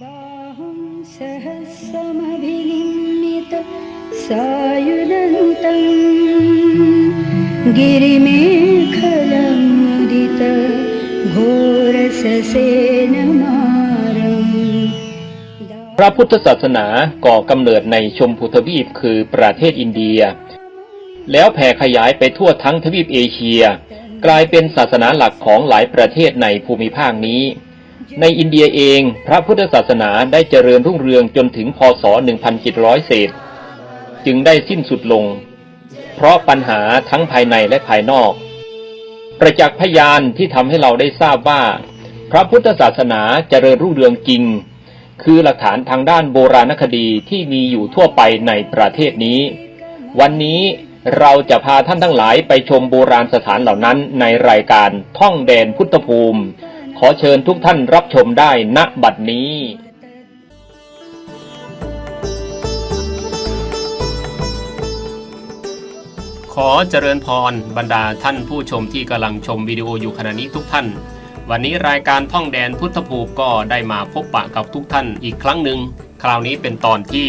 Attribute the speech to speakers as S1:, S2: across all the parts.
S1: बाहुं सहस्रमभिनिमित सायुधन्तं गिरिमेखलमुदित घोरससेनमारम्
S2: พระพุทธศาสนาก่อกำเนิดในชมพูทวีปคือประเทศอินเดีย แล้วแผ่ขยายไปทั่วทั้งทวีปเอเชีย กลายเป็นศาสนาหลักของหลายประเทศในภูมิภาคนี้ ในอินเดียเองพระพุทธศาสนาได้เจริญรุ่งเรืองจนถึงพศ 1700 เศษ จึงได้สิ้นสุดลง เพราะปัญหาทั้งภายในและภายนอก ประจักษ์พยานที่ทำให้เราได้ทราบว่า พระพุทธศาสนาเจริญรุ่งเรืองจริง คือหลักฐานทางด้านโบราณคดีที่มีอยู่ทั่วไปในประเทศนี้ วันนี้เราจะพาท่านทั้งหลายไปชมโบราณสถานเหล่านั้นในรายการท่องแดนพุทธภูมิ ขอเชิญทุกท่านรับชมได้ณบัดนี้ขอเจริญพรบรรดาท่านผู้ชมที่กำลังชมวิดีโออยู่ขณะนี้ทุกท่าน วันนี้รายการท่องแดนพุทธภูมิก็ได้มาพบปะกับทุกท่านอีกครั้งหนึ่ง คราวนี้เป็นตอนที่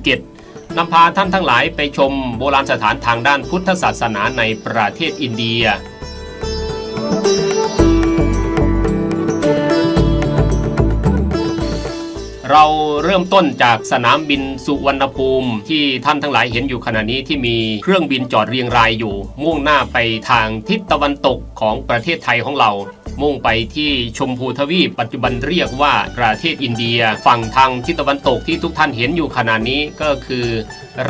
S2: 57นำพาท่านทั้งหลายไปชมโบราณสถานทางด้านพุทธศาสนาในประเทศอินเดีย เราเริ่มต้นจากสนามบินสุวรรณภูมิ ที่ท่านทั้งหลายเห็นอยู่ขณะนี้ที่มีเครื่องบินจอดเรียงรายอยู่ มุ่งหน้าไปทางทิศตะวันตกของประเทศไทยของเรา มุ่งไปที่ชมพูทวีปปัจจุบันเรียกว่าประเทศอินเดีย ฝั่งทางทิศตะวันตกที่ทุกท่านเห็นอยู่ขณะนี้ก็คือ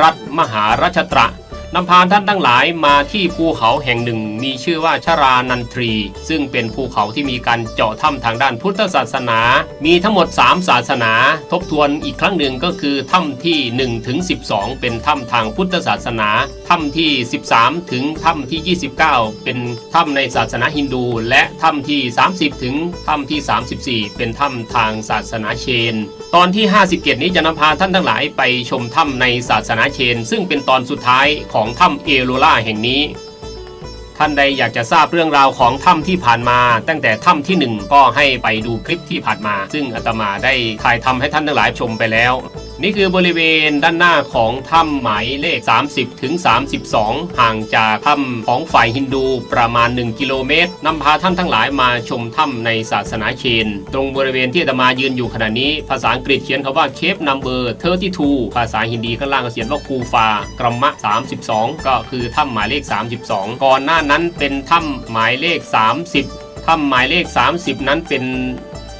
S2: รัฐมหาราชตระ นำพาท่านทั้งหลายมาที่ภูเขาแห่งหนึ่งมีชื่อว่าชรานันทรี ซึ่งเป็นภูเขาที่มีการเจาะถ้ำทางด้านพุทธศาสนา มีทั้งหมด 3 ศาสนา ทบทวนอีกครั้งหนึ่งก็คือถ้ำที่1ถึง12 เป็นถ้ำทางพุทธศาสนาถ้ำที่ 13 ถึงถ้ำที่ 29 เป็นถ้ำในศาสนาฮินดู และถ้ำที่ 30 ถึงถ้ำที่ 34 เป็นถ้ำทางศาสนาเชน ตอนที่ 57 นี้จะนำพาท่านทั้งหลายไปชมถ้ำในศาสนาเชน ซึ่งเป็นตอนสุดท้ายของถ้ำเอโรล่าแห่งนี้ ท่านใดอยากจะทราบเรื่องราวของถ้ำที่ผ่านมา ตั้งแต่ถ้ำที่หนึ่งก็ให้ไปดูคลิปที่ผ่านมา ซึ่งอาตมาได้ถ่ายทำให้ท่านทั้งหลายชมไปแล้ว นี่คือบริเวณด้านหน้าของถ้ำหมายเลข 30ถึง32 ห่างจากถ้ำของฝ่ายฮินดูประมาณ 1 กิโลเมตรนำพาท่านทั้งหลายมาชมถ้ำในศาสนาเชน ตรงบริเวณที่อาตมายืนอยู่ขณะนี้ ภาษาอังกฤษเขียนคำว่าเคปนัมเบอร์32ภาษาฮินดีข้างล่างเขียนว่าคูฟากรัมมะ 32 ก็คือถ้ำหมายเลข 32 ก่อนหน้านั้นเป็นถ้ำหมายเลข 30ถ้ำหมายเลข 30 นั้นเป็น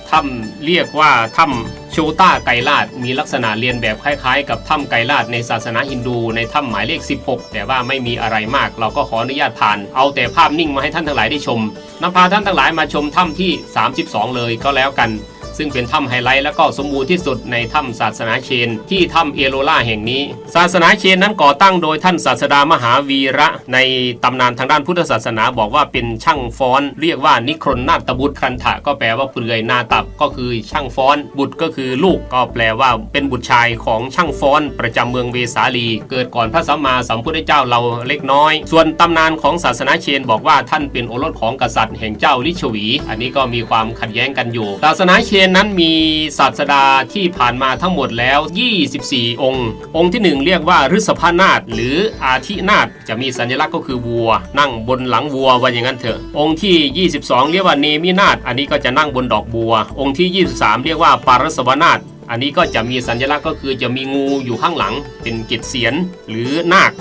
S2: ถ้ำเรียกว่าถ้ำ โชต้าไกลาดมีลักษณะเรียนแบบคล้ายๆ กับถ้ำไกลาดในศาสนาฮินดูในถ้ำหมายเลข 16 แต่ว่าไม่มีอะไรมาก เราก็ขออนุญาตผ่าน เอาแต่ภาพนิ่งมาให้ท่านทั้งหลายได้ชมนำพาท่านทั้งหลายมาชมถ้ำที่ 32 เลยก็แล้วกัน ซึ่งเป็นถ้ำไฮไลท์และก็สมบูรณ์ที่สุดในถ้ำศาสนาเชน ที่ถ้ำเอโลล่าแห่งนี้ ศาสนาเชนนั้นก่อตั้งโดยท่านศาสดามหาวีระ ในตำนานทางด้านพุทธศาสนาบอกว่าเป็นช่างฟ้อน เรียกว่านิครนนาตบุตรคันถะก็แปลว่าเปลือยนาตับก็คือช่างฟ้อน บุตรก็คือลูกก็แปลว่าเป็นบุตรชายของช่างฟ้อน ประจำเมืองเวสาลี เกิดก่อนพระสัมมาสัมพุทธเจ้าเราเล็กน้อย ส่วนตำนานของศาสนาเชนบอกว่าท่านเป็นโอรสของกษัตริย์แห่งเจ้าลิชวี อันนี้ก็มีความขัดแย้งกันอยู่ ศาสนาเชนนั้นมีศาสดาที่ผ่านมาทั้งหมดแล้ว 24 องค์ องค์ที่ 1 เรียกว่าฤษภนาถหรืออาทินาถจะมีสัญลักษณ์ก็คือวัว นั่งบนหลังวัวว่าอย่างนั้นเถอะ องค์ที่ 22 เรียกว่าเนมินาถอันนี้ก็จะนั่งบนดอกบัว องค์ที่ 23 เรียกว่าปารสวนาถอันนี้ก็จะมีสัญลักษณ์ก็คือจะมีงูอยู่ข้างหลัง เป็นเกศเสียนหรือนาค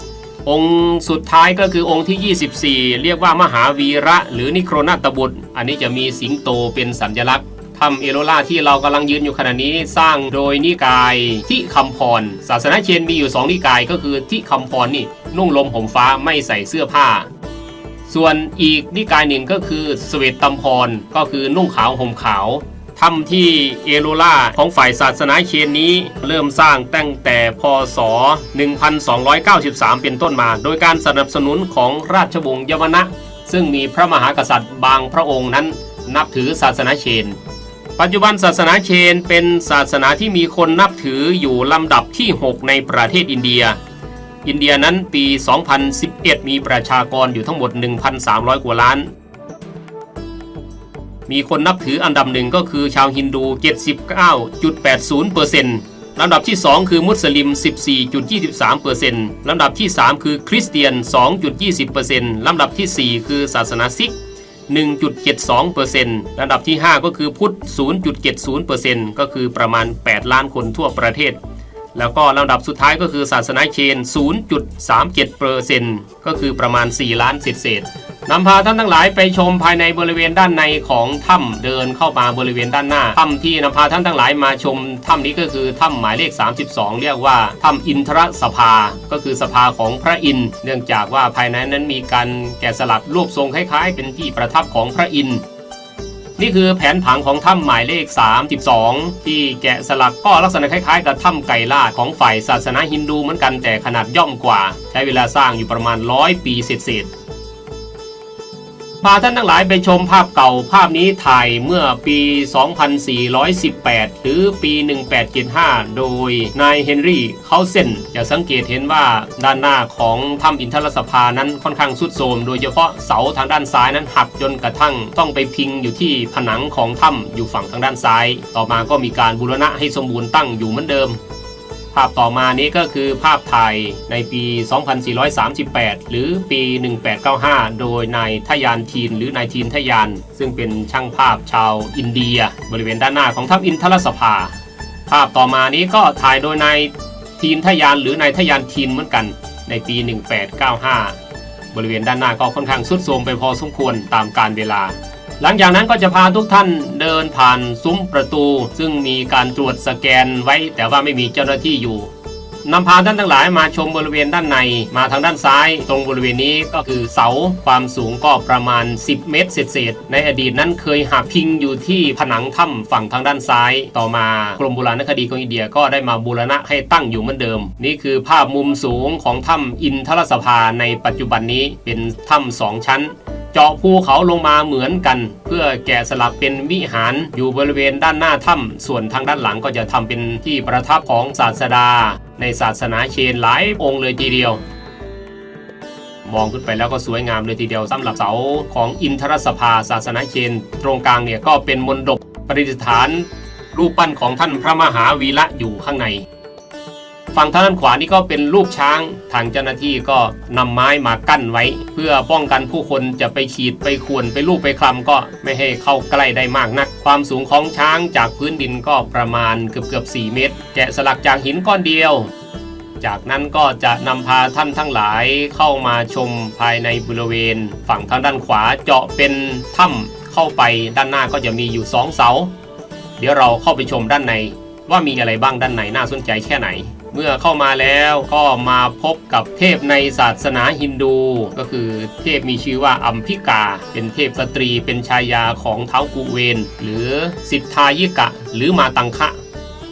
S2: องค์สุดท้ายก็คือองค์ที่ 24 เรียกว่ามหาวีระ หรือนิโครนาตบุตร อันนี้จะมีสิงโตเป็นสัญลักษณ์ ถ้ำเอโลล่าที่เรากำลังยืนอยู่ขณะนี้สร้างโดยนิกายที่คำพร ศาสนาเชนมีอยู่ 2 นิกายก็คือที่คำพรนี่นุ่งลมห่มฟ้าไม่ใส่เสื้อผ้า ส่วนอีกนิกายหนึ่งก็คือสเวตตัมพร ก็คือนุ่งขาวห่มขาวถ้ำที่เอโลล่าของฝ่ายศาสนาเชนนี้ เริ่มสร้างตั้งแต่พศ 1293 เป็นต้นมา โดยการสนับสนุนของราชวงศ์ยาวนะ ซึ่งมีพระมหากษัตริย์บางพระองค์นั้นนับถือศาสนาเชน ปัจจุบันศาสนาเชนเป็นศาสนาที่มีคนนับถืออยู่ลำดับที่ 6 ในประเทศอินเดีย อินเดียนั้นปี 2011 มีประชากรอยู่ทั้งหมด 1,300 กว่าล้าน มีคนนับถืออันดับหนึ่งก็คือชาวฮินดู 79.80%ลำดับที่ 2 คือมุสลิม 14.23%ลำดับที่ 3 คือคริสเตียน 2.20%ลำดับทีสี่4 คือศาสนาซิก 1.72%ระดับที่ 5 ก็คือพุทธ 0.70%ก็คือประมาณ 8 ล้านคนทั่วประเทศ แล้วก็ลำดับสุดท้ายก็คือศาสนาเชน 0.37%ก็คือประมาณ 4 ล้านเศษ นำพาท่านทั้งหลายไปชมภายในบริเวณด้านในของถ้ำเดินเข้ามาบริเวณด้านหน้าถ้ำที่นำพาท่านทั้งหลายมาชมถ้ำนี้ก็คือถ้ำหมายเลข 32 เรียกว่าถ้ำอินทรสภา ก็คือสภาของพระอินทร์เนื่องจากว่าภายในนั้นมีการแกะสลักรูปทรงคล้าย ๆ เป็นที่ประทับของพระอินทร์นี่คือแผนผังของถ้ำหมายเลข 32 ที่แกะสลักก็ลักษณะคล้ายๆ กับถ้ำไก่ลาดของฝ่ายศาสนาฮินดูเหมือนกันแต่ขนาดย่อมกว่า ใช้เวลาสร้างอยู่ประมาณร้อยปีเศษๆ พาท่านทั้งหลายไปชมภาพเก่าภาพนี้ถ่ายเมื่อปี 2418 หรือปี 1875 โดยนายเฮนรี่เขาเซนจะสังเกตเห็นว่าด้านหน้าของถ้ำอินทรสภานั้นค่อนข้างสุดโทรมโดยเฉพาะเสาทางด้านซ้ายนั้นหักจนกระทั่งต้องไปพิงอยู่ที่ผนังของถ้ำอยู่ฝั่งทางด้านซ้าย ต่อมาก็มีการบูรณะให้สมบูรณ์ตั้งอยู่เหมือนเดิมาพต่อมานี้ก็คือภาพถ่ายในปี 2438 หรือปี 1895 โดยนายทยานทีนหรือนายทีนทยาน ซึ่งเป็นช่างภาพชาวอินเดีย บริเวณด้านหน้าของถ้ำอินทรสภา ภาพต่อมานี้ก็ถ่ายโดยนายทีนทยานหรือนายทยานทีนเหมือนกันในปี 1895 บริเวณด้านหน้าก็ค่อนข้างสุดโทรมไปพอสมควรตามกาลเวลา หลังจากนั้นก็จะพาทุกท่านเดินผ่านซุ้มประตู ซึ่งมีการตรวจสแกนไว้ แต่ว่าไม่มีเจ้าหน้าที่อยู่นำพาท่านทั้งหลายมาชมบริเวณด้านใน มาทางด้านซ้าย ตรงบริเวณนี้ก็คือเสาความสูงก็ประมาณ 10 เมตรเศษๆในอดีตนั้นเคยหักพิงอยู่ที่ผนังถ้ำฝั่งทางด้านซ้าย ต่อมากรมโบราณคดีของอินเดียก็ได้มาบูรณะให้ตั้งอยู่เหมือนเดิม นี่คือภาพมุมสูงของถ้ำอินทรสภาในปัจจุบันนี้เป็นถ้ำสองชั้น เจาะภูเขาลงมาเหมือนกัน เพื่อแกะสลักเป็นวิหารอยู่บริเวณด้านหน้าถ้ำส่วนทางด้านหลังก็จะทำเป็นที่ประทับของศาสดา ในศาสนาเชนหลายองค์เลยทีเดียวมองขึ้นไปแล้วก็สวยงามเลยทีเดียวสำหรับเสาของอินทรสภาศาสนาเชน ตรงกลางเนี่ยก็เป็นมนดบประดิษฐาน รูปปั้นของท่านพระมหาวีระอยู่ข้างใน ฝั่งทางด้านขวานี่ก็เป็นรูปช้างทางเจ้าหน้าที่ก็นำไม้มากั้นไว้ เพื่อป้องกันผู้คนจะไปขีดไปข่วนไปลูบไปคลำก็ไม่ให้เข้าใกล้ได้มากนัก ความสูงของช้างจากพื้นดินก็ประมาณเกือบเกือบ4เมตร แกะสลักจากหินก้อนเดียว จากนั้นก็จะนำพาท่านทั้งหลายเข้ามาชมภายในบริเวณ ฝั่งทางด้านขวาเจาะเป็นถ้ำเข้าไปด้านหน้าก็จะมีอยู่สองเสา เดี๋ยวเราเข้าไปชมด้านใน ว่ามีอะไรบ้างด้านในน่าสนใจแค่ไหน เมื่อเข้ามาแล้วก็มาพบกับเทพในศาสนาฮินดู ก็คือเทพมีชื่อว่าอัมพิกา เป็นเทพสตรีเป็นชายาของเท้ากุเวน หรือสิทธายิกะ หรือมาตังคะ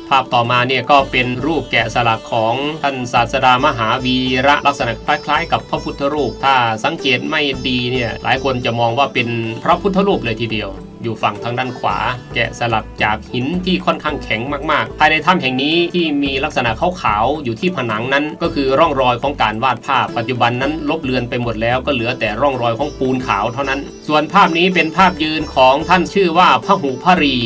S2: ภาพต่อมาเนี่ยก็เป็นรูปแกะสลักของท่านศาสดามหาวีระลักษณะคล้ายๆ กับพระพุทธรูป ถ้าสังเกตไม่ดีเนี่ยหลายคนจะมองว่าเป็นพระพุทธรูปเลยทีเดียว อยู่ฝั่งทางด้านขวา แกะสลักจากหินที่ค่อนข้างแข็งมากๆ ภายในถ้ำแห่งนี้ที่มีลักษณะขาวๆอยู่ที่ผนังนั้น ก็คือร่องรอยของการวาดภาพ ปัจจุบันนั้นลบเลือนไปหมดแล้วก็เหลือแต่ร่องรอยของปูนขาวเท่านั้น ส่วนภาพนี้เป็นภาพยืนของท่านชื่อว่าพระหูพรี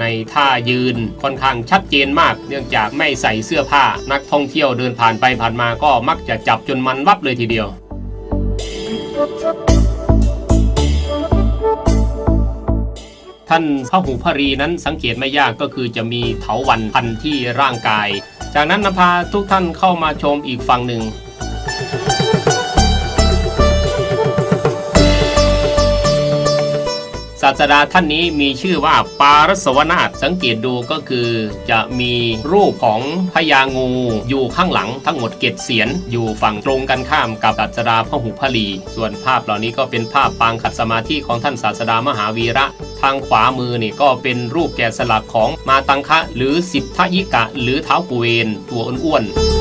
S2: ในท่ายืนค่อนข้างชัดเจนมาก เนื่องจากไม่ใส่เสื้อผ้า นักท่องเที่ยวเดินผ่านไปผ่านมาก็มักจะจับจนมันวับเลยทีเดียว ท่านพระหูพรีนั้นสังเกตไม่ยากก็คือจะมีเถาวันพันที่ร่างกาย จากนั้นนำพาทุกท่านเข้ามาชมอีกฝั่งหนึ่งาสดาท่านนี้มีชื่อว่าปารสวนาถสังเกตดูก็คือจะมีรูปของพญางูอยู่ข้างหลังทั้งหมดเกตเสียนอยู่ฝั่งตรงกันข้ามกับศาสดาพระหุพลี ส่วนภาพเหล่านี้ก็เป็นภาพปางขัดสมาธิของท่านศาสดามหาวีระ ทางขวามือนี่ก็เป็นรูปแกะสลักของมาตังคะ หรือสิทธยิกะ หรือเท้ากุเวนตัวอ้วนๆ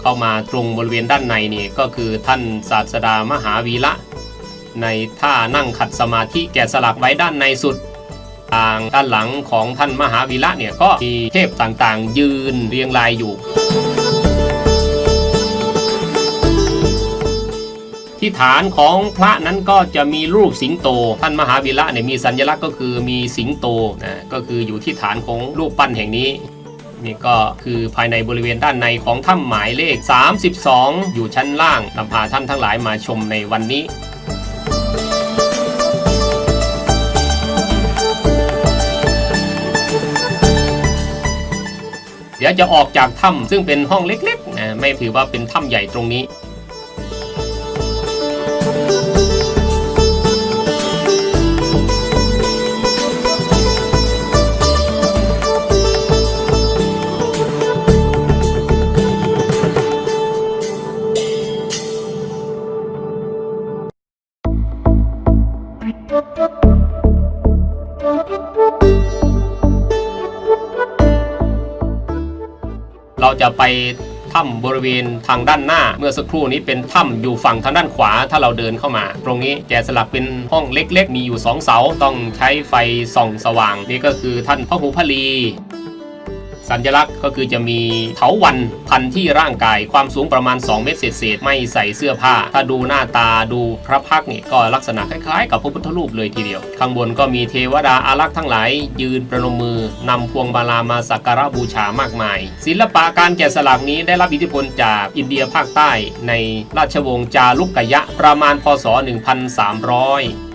S2: เข้ามาตรงบริเวณด้านในนี่ก็คือท่านศาสดามหาวีระ ในท่านั่งขัดสมาธิแกะสลักไว้ด้านในสุดทางด้านหลังของท่านมหาวีระเนี่ยก็มีเทพต่างๆ ยืนเรียงรายอยู่ ที่ฐานของพระนั้นก็จะมีรูปสิงโต ท่านมหาวีระเนี่ยมีสัญลักษณ์ก็คือมีสิงโตนะก็คืออยู่ที่ฐานของรูปปั้นแห่งนี้นี่ก็คือภายในบริเวณด้านในของถ้ำหมายเลข 32 อยู่ชั้นล่างนำพาท่านทั้งหลายมาชมในวันนี้ เดี๋ยวจะออกจากถ้ำซึ่งเป็นห้องเล็กๆนะไม่ถือว่าเป็นถ้ำใหญ่ตรงนี้ ถ้ำบริเวณทางด้านหน้า เมื่อสักครู่นี้เป็นถ้ำอยู่ฝั่งทางด้านขวาถ้าเราเดินเข้ามา ตรงนี้แกะสลักเป็นห้องเล็กๆ มีอยู่ 2 เสาต้องใช้ไฟส่องสว่าง นี่ก็คือท่านพระหูพลี สัญลักษณ์ก็คือจะมีเถาวันพันที่ร่างกายความสูงประมาณ 2 เมตรเศษไม่ใส่เสื้อผ้า ถ้าดูหน้าตาดูพระพักตร์นี่ก็ลักษณะคล้ายๆ กับพระพุทธรูปเลยทีเดียว ข้างบนก็มีเทวดาอารักษ์ทั้งหลาย ยืนประนมมือนำพวงมาลามาสักการะบูชามากมาย ศิลปะการแกะสลักนี้ได้รับอิทธิพลจากอินเดียภาคใต้ในราชวงศ์จารุกยะประมาณพศ 1300อ่า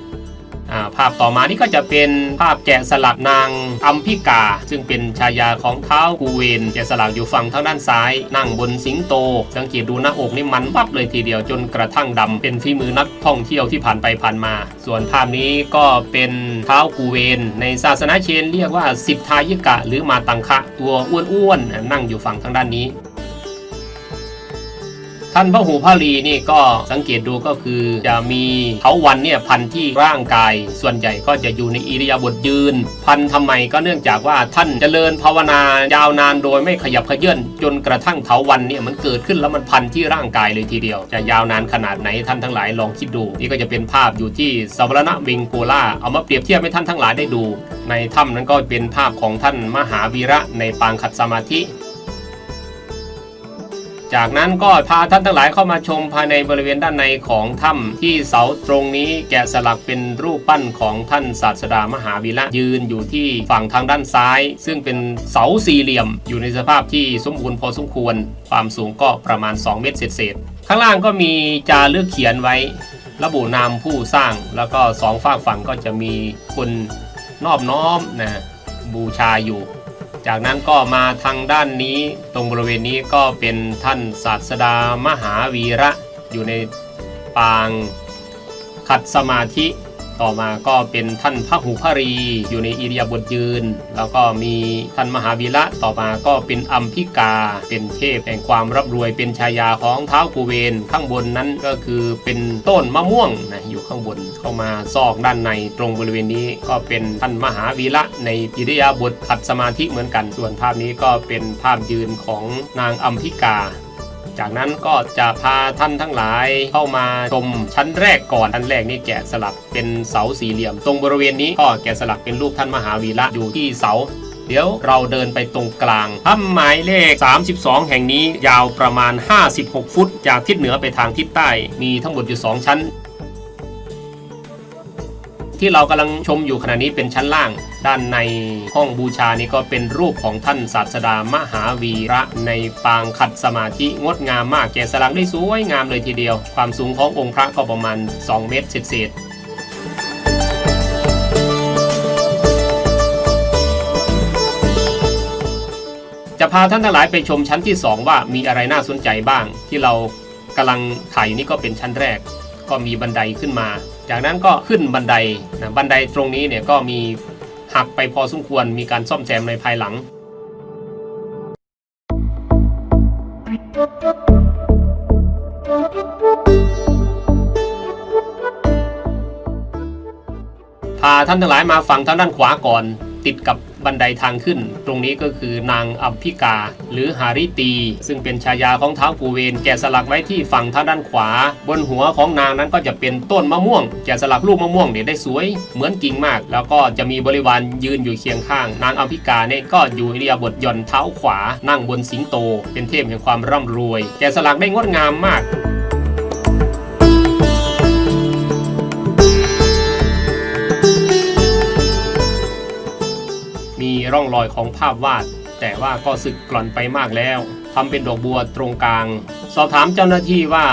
S2: ภาพต่อมานี่ก็จะเป็นภาพแกะสลักนางอัมพิกา ซึ่งเป็นชายาของเท้ากูเวนแกะสลักอยู่ฝั่งทางด้านซ้าย นั่งบนสิงโต สังเกตดูหน้าอกนี่มันวับเลยทีเดียวจนกระทั่งดำเป็นฝีมือนักท่องเที่ยวที่ผ่านไปผ่านมา ส่วนภาพนี้ก็เป็นเท้ากูเวนในศาสนาเชนเรียกว่าสิบทายิกะ หรือมาตังคะ ตัวอ้วนๆนั่งอยู่ฝั่งทางด้านนี้ ท่านพระหูพระลีนี่ก็สังเกตดูก็คือจะมีเถาวันเนี่ยพันที่ร่างกาย ส่วนใหญ่ก็จะอยู่ในอิริยาบถยืน พันทำไมก็เนื่องจากว่าท่านเจริญภาวนายาวนานโดยไม่ขยับเขยื่นจนกระทั่งเถาวันเนี่ยมันเกิดขึ้นแล้วมันพันที่ร่างกายเลยทีเดียว จะยาวนานขนาดไหนท่านทั้งหลายลองคิดดู นี่ก็จะเป็นภาพอยู่ที่สวรณะเบงโกลาเอามาเปรียบเทียบให้ท่านทั้งหลายได้ดู ในถ้ำนั้นก็เป็นภาพของท่านมหาวีระในปางขัดสมาธิ จากนั้นก็พาท่านทั้งหลายเข้ามาชมภายในบริเวณด้านในของถ้ำที่เสาตรงนี้แกะสลักเป็นรูปปั้นของท่านศาสดามหาวีระยืนอยู่ที่ฝั่งทางด้านซ้าย ซึ่งเป็นเสาสี่เหลี่ยม อยู่ในสภาพที่สมบูรณ์พอสมควร ความสูงก็ประมาณ 2 เมตรเศษๆข้างล่างก็มีจารึกเขียนไว้ ระบุนามผู้สร้างแล้วก็สองฝากฝั่งก็จะมีคนนอบน้อมนะบูชาอยู่ จากนั้นก็มาทางด้านนี้ตรงบริเวณนี้ก็เป็นท่านศาสดามหาวีระอยู่ในปางขัดสมาธิ ต่อมาก็เป็นท่านพระหูพรี อยู่ในอิริยาบถยืน แล้วก็มีท่านมหาวีระต่อมาก็เป็นอัมพิกา เป็นเทพแห่งความร่ำรวยเป็นชายาของเท้ากุเวนข้างบนนั้นก็คือเป็นต้นมะม่วงนะอยู่ข้างบนเข้ามาซอกด้านในตรงบริเวณนี้ก็เป็นท่านมหาวีระในอิริยาบถขัดสมาธิเหมือนกันส่วนภาพนี้ก็เป็นภาพยืนของนางอัมพิกา จากนั้นก็จะพาท่านทั้งหลายเข้ามาชมชั้นแรกก่อนชั้นแรกนี่แกะสลักเป็นเสาสี่เหลี่ยม ตรงบริเวณนี้ก็แกะสลักเป็นรูปท่านมหาวีระอยู่ที่เสาเดี๋ยวเราเดินไปตรงกลางถ้ำหมายเลข 32 แห่งนี้ยาวประมาณ 56 ฟุต จากทิศเหนือไปทางทิศใต้ มีทั้งหมดอยู่ 2 ชั้น ที่เรากำลังชมอยู่ขณะนี้เป็นชั้นล่าง ด้านในห้องบูชานี่ก็เป็นรูปของท่านศาสดามหาวีระในปางขัดสมาธิงดงามมากแกะสลักได้สวยงามเลยทีเดียว ความสูงขององค์พระก็ประมาณ 2 เมตรเศษจะพาท่านทั้งหลายไปชมชั้นที่ 2 ว่ามีอะไรน่าสนใจบ้าง ที่เรากำลังถ่ายอยู่นี่ก็เป็นชั้นแรก ก็มีบันไดขึ้นมา จากนั้นก็ขึ้นบันไดนะบันไดตรงนี้เนี่ยก็มีหักไปพอสมควรมีการซ่อมแซมในภายหลัง พาท่านทั้งหลายมาฝั่งทางด้านขวาก่อนติดกับ บันไดทางขึ้น ตรงนี้ก็คือนางอัมพิกา หรือหาริตี ซึ่งเป็นชายาของท้าวกูเวนแกะสลักไว้ที่ฝั่งทางด้านขวา บนหัวของนางนั้นก็จะเป็นต้นมะม่วง แกะสลักลูกมะม่วงเนี่ยได้สวยเหมือนกิ่งมาก แล้วก็จะมีบริวารยืนอยู่เคียงข้าง นางอัมพิกาเนี่ยก็อยู่อิริยาบถหย่อนเท้าขวา นั่งบนสิงโต เป็นเทพแห่งความร่ำรวย แกะสลักได้งดงามมาก ร่องรอยของภาพวาด แต่ว่าก็สึกกร่อนไปมากแล้วทำเป็นดอกบัวตรงกลาง สอบถามเจ้าหน้าที่ว่า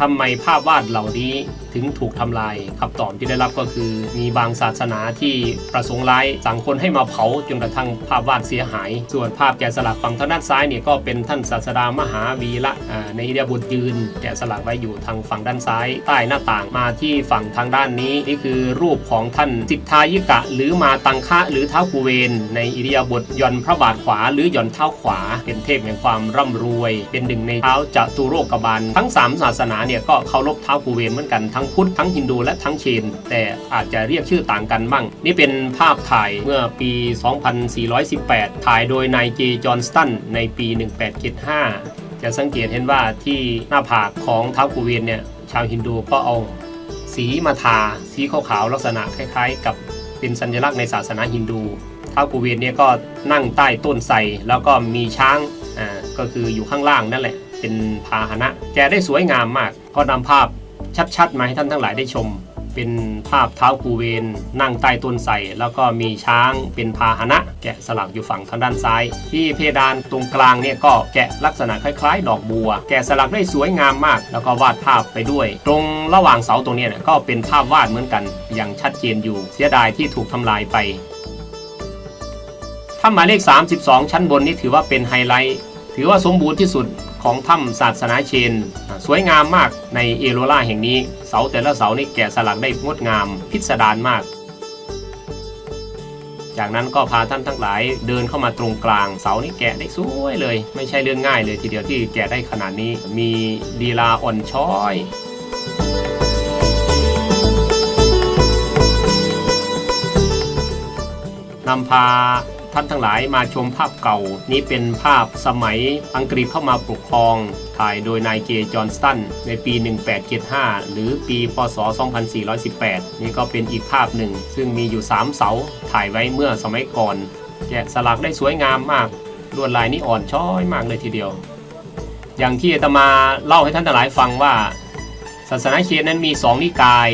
S2: ทำไมภาพวาดเหล่านี้ ถึงถูกทำลายคำตอบที่ได้รับก็คือ มีบางศาสนาที่ประสงค์ร้ายสั่งคนให้มาเผาจนกระทั่งภาพวาดเสียหาย ส่วนภาพแกะสลักฝั่งทางด้านซ้ายเนี่ยก็เป็นท่านศาสดามหาวีระในอิริยาบถยืน แกะสลักไว้อยู่ทางฝั่งด้านซ้าย ใต้หน้าต่างมาที่ฝั่งทางด้านนี้นี่คือรูปของท่านสิทธายิกะ หรือมาตังคะหรือเท้ากูเวนในอิริยาบถย่อนพระบาทขวา หรือย่อนเท้าขวา เป็นเทพแห่งความร่ำรวย เป็นหนึ่งในเท้าจตุโรกบาลทั้งสามศาสนาเนี่ยก็เคารพเท้ากูเวนเหมือนกันทั้งพุทธทั้งฮินดูและทั้งเชน แต่อาจจะเรียกชื่อต่างกันบ้าง นี่เป็นภาพถ่ายเมื่อปี 2418 ถ่ายโดยนายเจจอห์นสตันในปี 1875 จะสังเกตเห็นว่าที่หน้าผากของท้าวกุเวนเนี่ยชาวฮินดูก็เอาสีมาทาสีขาวๆลักษณะคล้ายๆ กับเป็นสัญลักษณ์ในศาสนาฮินดูท้าวกุเวนเนี่ยก็นั่งใต้ต้นไทรแล้วก็มีช้างอ่าก็คืออยู่ข้างล่างนั่นแหละเป็นพาหนะแกได้สวยงามมากพอนำภาพ ชัดๆมาให้ท่านทั้งหลายได้ชม เป็นภาพเท้ากูเวนนั่งใต้ต้นไทรแล้วก็มีช้างเป็นพาหนะ แกะสลักอยู่ฝั่งทางด้านซ้าย ที่เพดานตรงกลางเนี่ยก็แกะลักษณะคล้ายๆ ดอกบัว แกะสลักได้สวยงามมาก แล้วก็วาดภาพไปด้วย ตรงระหว่างเสาตรงนี้เนี่ยก็เป็นภาพวาดเหมือนกันอย่างชัดเจนอยู่ เสียดายที่ถูกทำลายไปถ้าหมายเลข 32 ชั้นบนนี่ถือว่าเป็นไฮไลท์ถือว่าสมบูรณ์ที่สุด ของถ้ำศาสนาเชน สวยงามมากในเอโรล่าแห่งนี้ เสาแต่ละเสานี่แกะสลักได้งดงามพิสดารมาก จากนั้นก็พาท่านทั้งหลายเดินเข้ามาตรงกลางเสานี่แกะได้สวยเลย ไม่ใช่เรื่องง่ายเลยทีเดียวที่แกะได้ขนาดนี้มีลีลาอ่อนช้อยนำพา ท่านทั้งหลายมาชมภาพเก่า นี้เป็นภาพสมัยอังกฤษเข้ามาปกครอง ถ่ายโดยนายเจจอห์นสตันในปี 1875 หรือปีพศ 2418 นี่ก็เป็นอีกภาพหนึ่ง ซึ่งมีอยู่ 3 เสาถ่ายไว้เมื่อสมัยก่อน แกะสลักได้สวยงามมากลวดลายนี้อ่อนช้อยมากเลยทีเดียว อย่างที่อาตมาเล่าให้ท่านทั้งหลายฟังว่า ศาสนาเชนนั้นมีสองนิกาย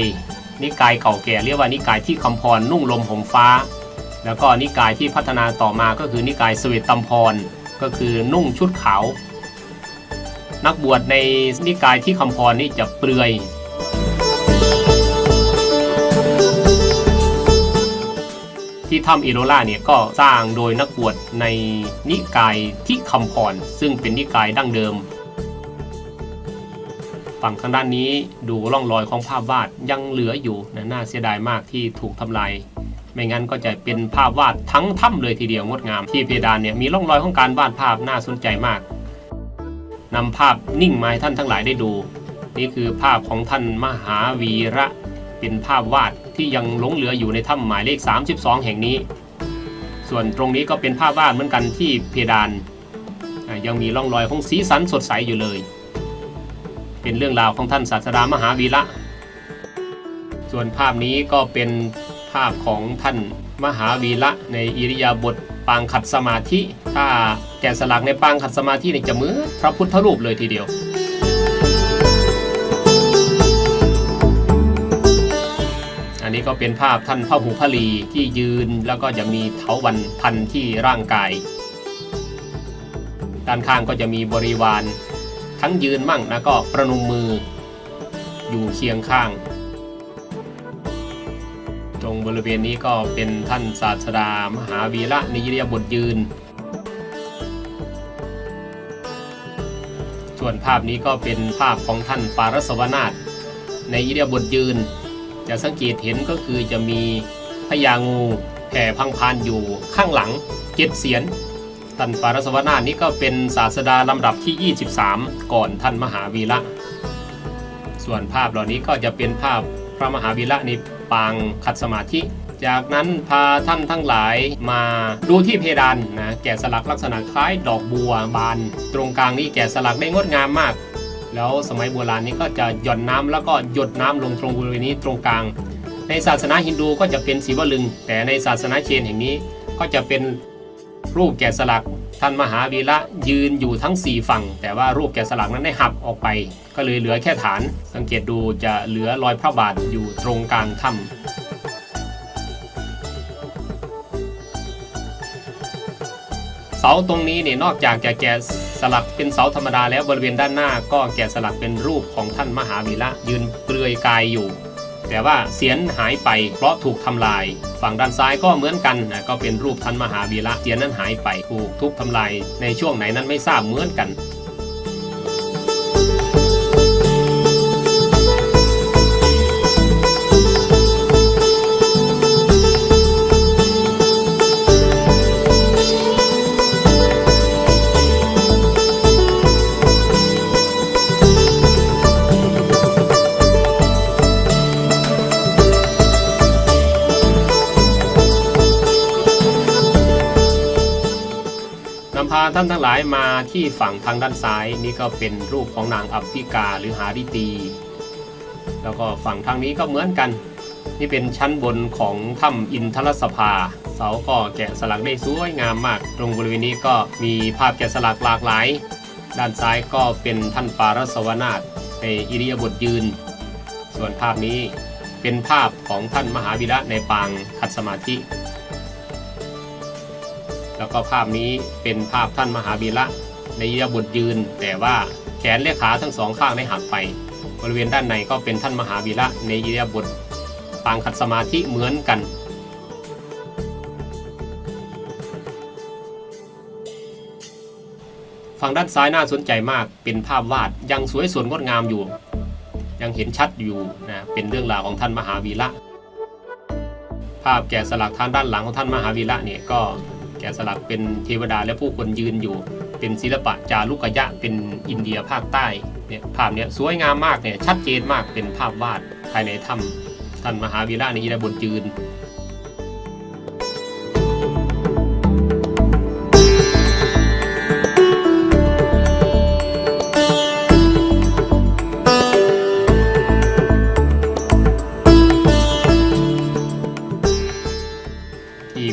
S2: นิกายเก่าแก่เรียกว่านิกายที่คำพรนุ่งลมห่มฟ้า แล้วก็นิกายที่พัฒนาต่อมาก็คือนิกายสเวตตัมพร ก็คือนุ่งชุดขาว นักบวชในนิกายที่คำพรนี่จะเปลือย ที่ถ้ำอิโรล่าเนี่ยก็สร้างโดยนักบวชในนิกายที่คำพร ซึ่งเป็นนิกายดั้งเดิมฝั่งทางด้านนี้ดูร่องรอยของภาพวาดยังเหลืออยู่นะน่าเสียดายมากที่ถูกทำลาย ไม่งั้นก็จะเป็นภาพวาดทั้งถ้ำเลยทีเดียวงดงาม ที่เพดานเนี่ยมีร่องรอยของการวาดภาพน่าสนใจมากนำภาพนิ่งมาให้ท่านทั้งหลายได้ดู นี่คือภาพของท่านมหาวีระ เป็นภาพวาดที่ยังหลงเหลืออยู่ในถ้ำหมายเลข 32 แห่งนี้ ส่วนตรงนี้ก็เป็นภาพวาดเหมือนกันที่เพดาน ยังมีร่องรอยของสีสันสดใสอยู่เลย เป็นเรื่องราวของท่านศาสดามหาวีระ ส่วนภาพนี้ก็เป็น ภาพของท่านมหาวีระในอิริยาบถปางขัดสมาธิ ถ้าแกะสลักในปางขัดสมาธิเนี่จะมือพระพุทธรูปเลยทีเดียวอันนี้ก็เป็นภาพท่านพระหูพลีที่ยืนแล้วก็จะมีเถาวันพันที่ร่างกาย ด้านข้างก็จะมีบริวาร ทั้งยืนมั่งแล้วก็ประนมมือ อยู่เคียงข้าง รงบริเวณนี้ก็เป็นท่านศาสดา มหาวีระนิยบทยืน ส่วนภาพนี้ก็เป็นภาพของท่านปารสวนาถในอิริยบทยืน จะสังเกตเห็นก็คือจะมีพญางูแผ่พังพานอยู่ข้างหลังเจ็ดเสียนท่านปารสวนาถนี้ก็เป็นศาสดาลำดับที่ 23 ก่อนท่านมหาวีระส่วนภาพเหล่านี้ก็จะเป็นภาพพระมหาวีระใน ปางขัดสมาธิ จากนั้นพาท่านทั้งหลายมาดูที่เพดานนะแกะสลักลักษณะคล้ายดอกบัวบาน ตรงกลางนี้แกะสลักได้งดงามมาก แล้วสมัยโบราณนี้ก็จะหย่อนน้ำแล้วก็หยดน้ำลงตรงบริเวณนี้ตรงกลาง ในศาสนาฮินดูก็จะเป็นสีวลึง แต่ในศาสนาเชนแห่งนี้ก็จะเป็นรูปแกะสลัก ท่านมหาวีระยืนอยู่ทั้ง 4 ฝั่ง แต่ว่ารูปแกะสลักนั้นได้หักออกไป ก็เลยเหลือแค่ฐาน สังเกตดูจะเหลือรอยพระบาทอยู่ตรงกลางถ้ำเสาตรงนี้เนี่ยนอกจากจะแกะสลักเป็นเสาธรรมดาแล้วบริเวณด้านหน้าก็แกะสลักเป็นรูปของท่านมหาวีระยืนเปลือยกายอยู่ แต่ว่าเสียนหายไป เพราะถูกทำลาย ฝั่งด้านซ้ายก็เหมือนกันนะก็เป็นรูปท่านมหาวีระเสียนนั้นหายไปถูกทุบทำลายในช่วงไหนนั้นไม่ทราบเหมือนกัน ท่านทั้งหลายมาที่ฝั่งทางด้านซ้ายนี่ก็เป็นรูปของนางอัปปิกาหรือหาริตี แล้วก็ฝั่งทางนี้ก็เหมือนกัน นี่เป็นชั้นบนของถ้ำอินทรสภา เสาก็แกะสลักได้สวยงามมาก ตรงบริเวณนี้ก็มีภาพแกะสลักหลากหลาย ด้านซ้ายก็เป็นท่านปารสวนาถในอิริยาบถยืน ส่วนภาพนี้เป็นภาพของท่านมหาวิระในปางขัดสมาธิ แล้วก็ภาพนี้เป็นภาพท่านมหาวีระในอิริยาบถยืน แต่ว่าแขนและขาทั้งสองข้างได้หักไป บริเวณด้านในก็เป็นท่านมหาวีระในอิริยาบถปางขัดสมาธิเหมือนกัน ฝั่งด้านซ้ายน่าสนใจมากเป็นภาพวาดยังสวยสดงดงามอยู่ ยังเห็นชัดอยู่นะเป็นเรื่องราวของท่านมหาวีระภาพแกะสลักทางด้านหลังของท่านมหาวีระเนี่ยก็ แกะสลักเป็นเทวดาและผู้คนยืนอยู่ เป็นศิลปะจารุกยะเป็นอินเดียภาคใต้เนี่ยภาพเนี่ยสวยงามมากเนี่ยชัดเจนมากเป็นภาพวาดภายในถ้ำท่านมหาวีระในอิริยาบนยืน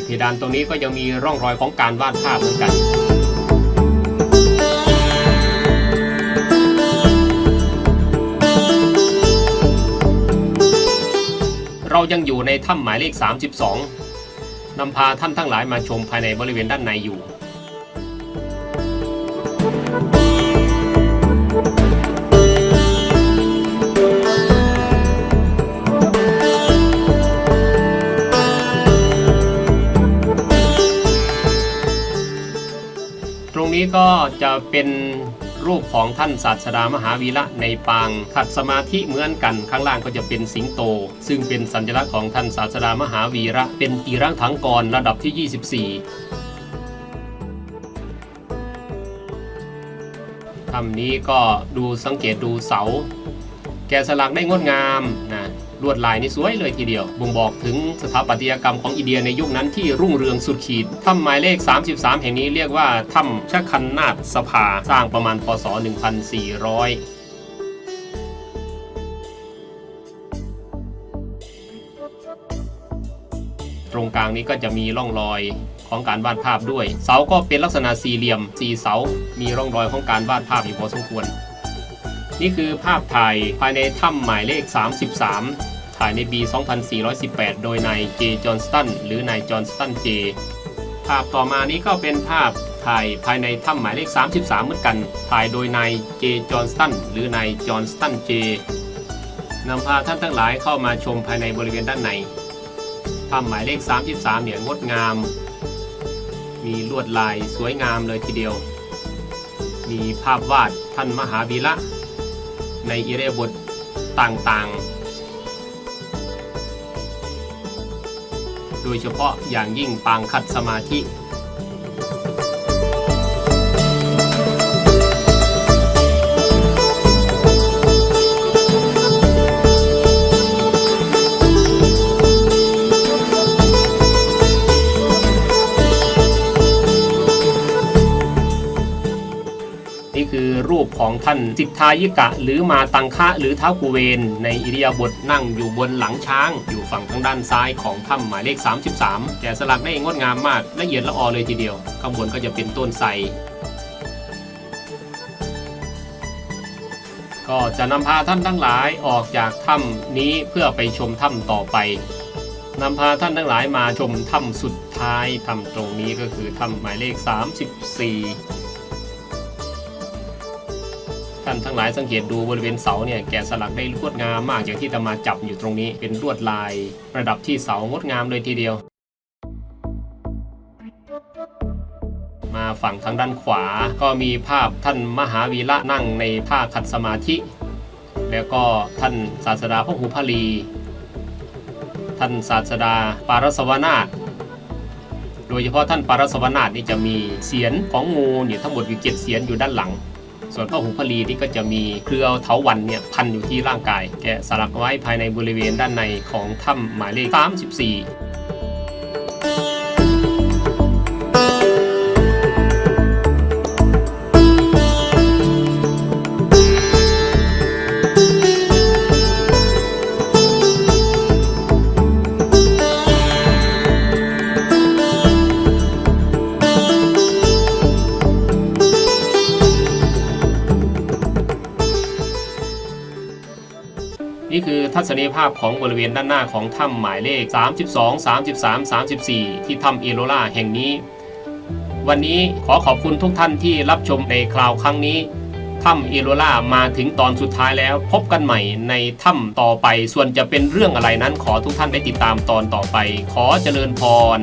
S2: เพดานตรงนี้ก็ยังมีร่องรอยของการวาดภาพเหมือนกันเรายังอยู่ในถ้ำหมายเลข 32 นำพาท่านทั้งหลายมาชมภายในบริเวณด้านในอยู่ นี้ก็จะเป็นรูปของท่านศาสดามหาวีระในปางขัดสมาธิเหมือนกันข้างล่างก็จะเป็นสิงโต ซึ่งเป็นสัญลักษณ์ของท่านศาสดามหาวีระ เป็นตีรังถังกรระดับที่ 24ทำนี้ก็ดูสังเกตดูเสา แกะสลักได้งดงามนะ ลวดลายนี่สวยเลยทีเดียว บ่งบอกถึงสถาปัตยกรรมของอินเดียในยุคนั้นที่รุ่งเรืองสุดขีดถ้ำหมายเลข 33 แห่งนี้เรียกว่าถ้ำชะคันนาฏสภาสร้างประมาณพศ 1400ตรงกลางนี้ก็จะมีร่องรอยของการวาดภาพด้วย เสาก็เป็นลักษณะสี่เหลี่ยมสี่เสา มีร่องรอยของการวาดภาพอยู่พอสมควร นี่คือภาพถ่ายภายในถ้ำหมายเลข 33 ถ่ายในปี 2418 โดยนายเจจอห์นสตันหรือนายจอห์นสตันเจ ภาพต่อมานี้ก็เป็นภาพถ่ายภายในถ้ำหมายเลข 33 เหมือนกัน ถ่ายโดยนายเจจอห์นสตันหรือนายจอห์นสตันเจนำพาท่านทั้งหลายเข้ามาชมภายในบริเวณด้านในถ้ำหมายเลข 33 เนี่ยงดงาม มีลวดลายสวยงามเลยทีเดียว มีภาพวาดท่านมหาวีระ ในอิเรยบทต่างๆ โดยเฉพาะอย่างยิ่งปางคัดสมาธิ ของท่านสิทธายิกะ หรือมาตังคะหรือเท้ากุเวนในอิริยาบถนั่งอยู่บนหลังช้าง อยู่ฝั่งทางด้านซ้ายของถ้ำหมายเลข 33แกะสลักได้งดงามมากละเอียดละออเลยทีเดียว ข้างบนก็จะเป็นต้นไทรก็จะนำพาท่านทั้งหลายออกจากถ้ำนี้เพื่อไปชมถ้ำต่อไปนำพาท่านทั้งหลายมาชมถ้ำสุดท้ายถ้ำตรงนี้ก็คือถ้ำหมายเลข 34านทั้งหลายสังเกตดูบริเวณเสาเนี่ยแกะสลักได้งดงามมากอย่างที่ตมาจับอยู่ตรงนี้เป็นลวดลาย ประดับที่เสางดงามเลยทีเดียว มาฝั่งทางด้านขวาก็มีภาพท่านมหาวีระนั่งในท่าขัดสมาธิ แล้วก็ท่านศาสดาพระหูพลี ท่านศาสดาปารสวนาถโดยเฉพาะท่านปารสวนาถนี่จะมีเสียนของงูเนี่ยทั้งหมดอยู่เจ็ดเสียนอยู่ด้านหลัง ส่วนพระหูพลีที่ก็จะมีเครือเถาวันเนี่ยพันอยู่ที่ร่างกาย แกะสลักไว้ภายในบริเวณด้านในของถ้ำหมายเลข 34 ภาพของบริเวณด้านหน้าของถ้ำหมายเลข 32 33 34 ที่ถ้ำเอโลล่าแห่งนี้ วันนี้ขอขอบคุณทุกท่านที่รับชมในคราวครั้งนี้ถ้ำเอโลล่ามาถึงตอนสุดท้ายแล้ว พบกันใหม่ในถ้ำต่อไปส่วนจะเป็นเรื่องอะไรนั้นขอทุกท่านได้ติดตามตอนต่อไป ขอเจริญพร